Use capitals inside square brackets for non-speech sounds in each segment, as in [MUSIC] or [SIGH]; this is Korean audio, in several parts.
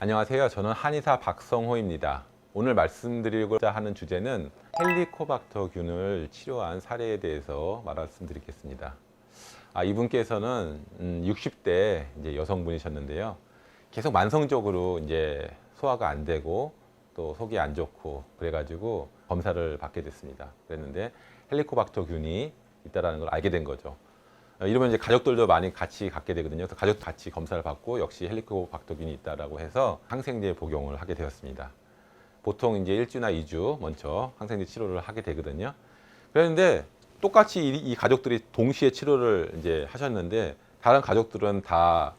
안녕하세요. 저는 한의사 박성호입니다. 오늘 말씀드리고자 하는 주제는 헬리코박터균을 치료한 사례에 대해서 말씀드리겠습니다. 아, 이분께서는 음, 60대 이제 여성분이셨는데요. 계속 만성적으로 이제 소화가 안 되고 또 속이 안 좋고 그래가지고 검사를 받게 됐습니다. 그랬는데 헬리코박터균이 있다라는 걸 알게 된 거죠. 어, 이러면 이제 가족들도 많이 같이 갖게 되거든요. 그래서 가족 같이 검사를 받고 역시 헬리코박터균이 있다라고 해서 항생제 복용을 하게 되었습니다. 보통 이제 일주나 이주 먼저 항생제 치료를 하게 되거든요. 그런데 똑같이 이, 이 가족들이 동시에 치료를 이제 하셨는데 다른 가족들은 다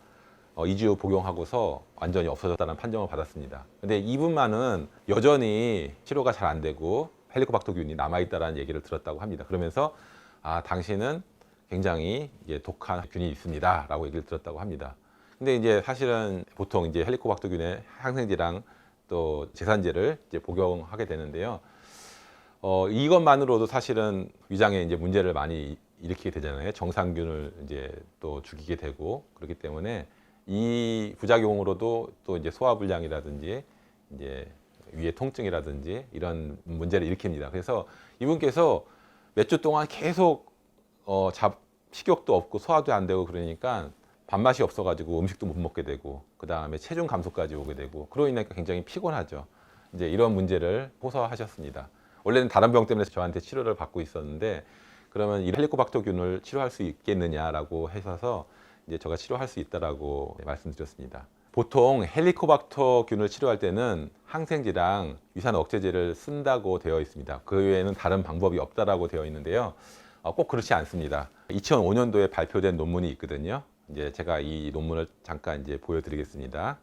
어, 2주 복용하고서 완전히 없어졌다는 판정을 받았습니다. 근데 이분만은 여전히 치료가 잘 안 되고 헬리코박터균이 남아있다라는 얘기를 들었다고 합니다. 그러면서 아, 당신은 굉장히 이제 독한 균이 있습니다라고 얘기를 들었다고 합니다. 근데 이제 사실은 보통 이제 헬리코박터균의 항생제랑 또 제산제를 이제 복용하게 되는데요. 어, 이것만으로도 사실은 위장에 이제 문제를 많이 일으키게 되잖아요. 정상균을 이제 또 죽이게 되고 그렇기 때문에 이 부작용으로도 또 이제 소화불량이라든지 이제 위의 통증이라든지 이런 문제를 일으킵니다. 그래서 이분께서 몇 주 동안 계속 어, 잡, 식욕도 없고 소화도 안 되고 그러니까 밥맛이 없어가지고 음식도 못 먹게 되고 그 다음에 체중 감소까지 오게 되고 그러고 인하니까 굉장히 피곤하죠. 이제 이런 문제를 호소하셨습니다. 원래는 다른 병 때문에 저한테 치료를 받고 있었는데 그러면 이 헬리코박터균을 치료할 수 있겠느냐라고 하셔서 이제 제가 치료할 수 있다라고 말씀드렸습니다. 보통 헬리코박터균을 치료할 때는 항생제랑 유산 억제제를 쓴다고 되어 있습니다. 그 외에는 다른 방법이 없다라고 되어 있는데요. 어, 꼭 그렇지 않습니다. 2005년도에 발표된 논문이 있거든요. 이제 제가 이 논문을 잠깐 이제 보여드리겠습니다.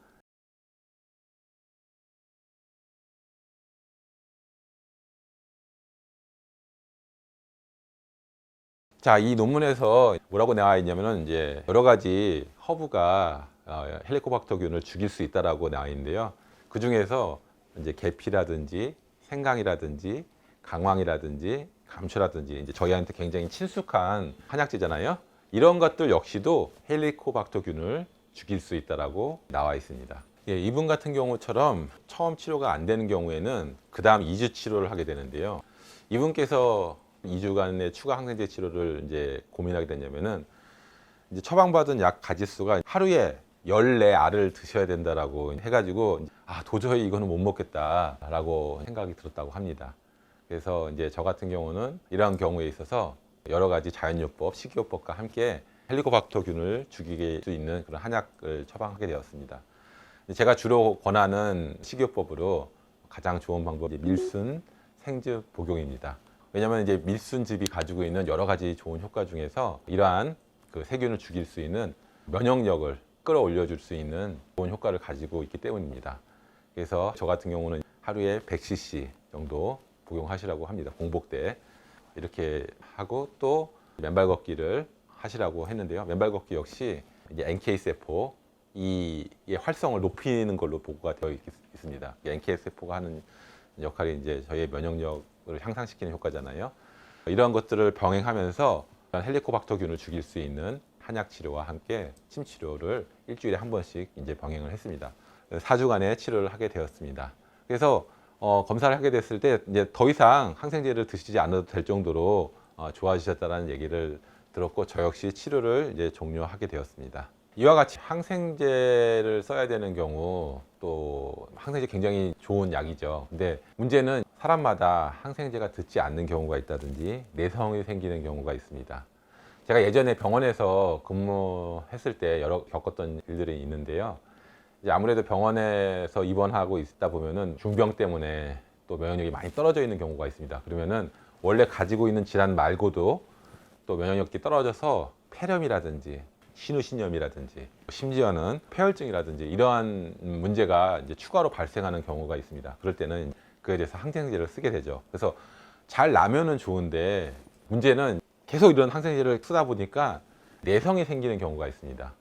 자, 이 논문에서 뭐라고 나와 있냐면은 이제 여러 가지 허브가 어, 헬리코박터균을 죽일 수 있다라고 나와 있는데요. 그 중에서 이제 계피라든지 생강이라든지 강황이라든지 감초라든지 이제 저희한테 굉장히 친숙한 한약재잖아요. 이런 것들 역시도 헬리코박터균을 죽일 수 있다라고 나와 있습니다. 예, 이분 같은 경우처럼 처음 치료가 안 되는 경우에는 그 다음 2주 치료를 하게 되는데요. 이분께서 2주간의 추가 항생제 치료를 이제 고민하게 됐냐면은 이제 처방받은 약 가지수가 하루에 14알을 드셔야 된다라고 해가지고 아 도저히 이거는 못 먹겠다라고 생각이 들었다고 합니다. 그래서 이제 저 같은 경우는 이러한 경우에 있어서 여러 가지 자연요법, 식이요법과 함께 헬리코박터균을 죽이게 수 있는 그런 한약을 처방하게 되었습니다. 제가 주로 권하는 식이요법으로 가장 좋은 방법이 밀순 생즙 복용입니다. 왜냐하면 이제 밀순즙이 가지고 있는 여러 가지 좋은 효과 중에서 이러한 그 세균을 죽일 수 있는 면역력을 끌어올려 줄 수 있는 좋은 효과를 가지고 있기 때문입니다. 그래서 저 같은 경우는 하루에 100cc 정도 복용하시라고 합니다. 공복 때 이렇게 하고 또 맨발 걷기를 하시라고 했는데요. 맨발 걷기 역시 이제 NK 세포 이 활성을 높이는 걸로 보고가 되어 있, 습니다 NK 세포가 하는 역할이 이제 저희의 면역력을 향상시키는 효과잖아요. 이러한 것들을 병행하면서 헬리코박터균을 죽일 수 있는 한약 치료와 함께 침 치료를 일주일에 한 번씩 이제 병행을 했습니다. 4주간의 치료를 하게 되었습니다. 그래서 어, 검사를 하게 됐을 때 이제 더 이상 항생제를 드시지 않아도 될 정도로 어, 좋아지셨다는 얘기를 들었고 저 역시 치료를 이제 종료하게 되었습니다. 이와 같이 항생제를 써야 되는 경우 또 항생제 굉장히 좋은 약이죠. 근데 문제는 사람마다 항생제가 듣지 않는 경우가 있다든지 내성이 생기는 경우가 있습니다. 제가 예전에 병원에서 근무했을 때 여러 겪었던 일들이 있는데요. 이제 아무래도 병원에서 입원하고 있다 보면은 중병 때문에 또 면역력이 많이 떨어져 있는 경우가 있습니다. 그러면은 원래 가지고 있는 질환 말고도 또 면역력이 떨어져서 폐렴이라든지 신우신염이라든지 심지어는 폐혈증이라든지 이러한 문제가 이제 추가로 발생하는 경우가 있습니다. 그럴 때는 그에 대해서 항생제를 쓰게 되죠. 그래서 잘 나면은 좋은데 문제는 계속 이런 항생제를 쓰다 보니까 내성이 생기는 경우가 있습니다.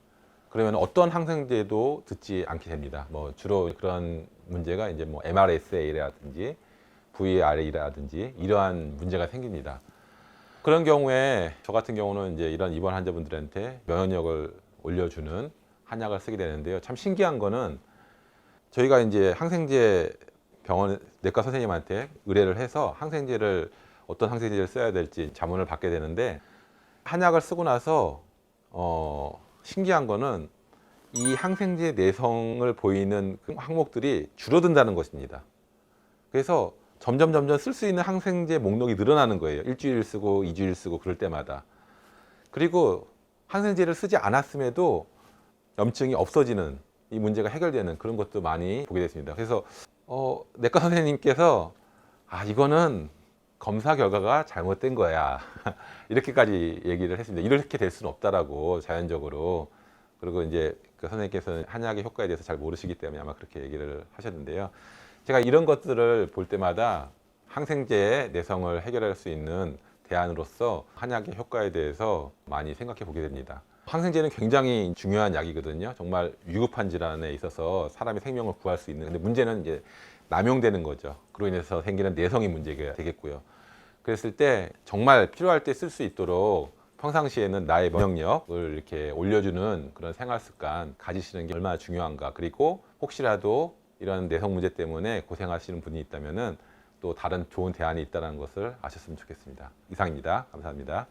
그러면 어떤 항생제도 듣지 않게 됩니다. 뭐 주로 그런 문제가 이제 뭐 MRSA라든지 VR이라든지 이러한 문제가 생깁니다. 그런 경우에 저 같은 경우는 이제 이런 입원 환자분들한테 면역력을 올려주는 한약을 쓰게 되는데요. 참 신기한 거는 저희가 이제 항생제 병원 내과 선생님한테 의뢰를 해서 항생제를 어떤 항생제를 써야 될지 자문을 받게 되는데 한약을 쓰고 나서 어, 신기한 거는 이 항생제 내성을 보이는 그 항목들이 줄어든다는 것입니다. 그래서 점점 점점 쓸 수 있는 항생제 목록이 늘어나는 거예요. 일주일 쓰고 이주일 쓰고 그럴 때마다. 그리고 항생제를 쓰지 않았음에도 염증이 없어지는 이 문제가 해결되는 그런 것도 많이 보게 됐습니다. 그래서 어, 내과 선생님께서 아 이거는 검사 결과가 잘못된 거야 [LAUGHS] 이렇게까지 얘기를 했습니다. 이렇게 될 수는 없다라고 자연적으로 그리고 이제 그 선생님께서는 한약의 효과에 대해서 잘 모르시기 때문에 아마 그렇게 얘기를 하셨는데요. 제가 이런 것들을 볼 때마다 항생제의 내성을 해결할 수 있는 대안으로서 한약의 효과에 대해서 많이 생각해 보게 됩니다. 항생제는 굉장히 중요한 약이거든요. 정말 위급한 질환에 있어서 사람의 생명을 구할 수 있는. 근데 문제는 이제 남용되는 거죠. 그로 인해서 생기는 내성이 문제가 되겠고요. 그랬을 때 정말 필요할 때 쓸 수 있도록 평상시에는 나의 면역력을 이렇게 올려주는 그런 생활 습관 가지시는 게 얼마나 중요한가. 그리고 혹시라도 이런 내성 문제 때문에 고생하시는 분이 있다면은 또 다른 좋은 대안이 있다는 것을 아셨으면 좋겠습니다. 이상입니다. 감사합니다.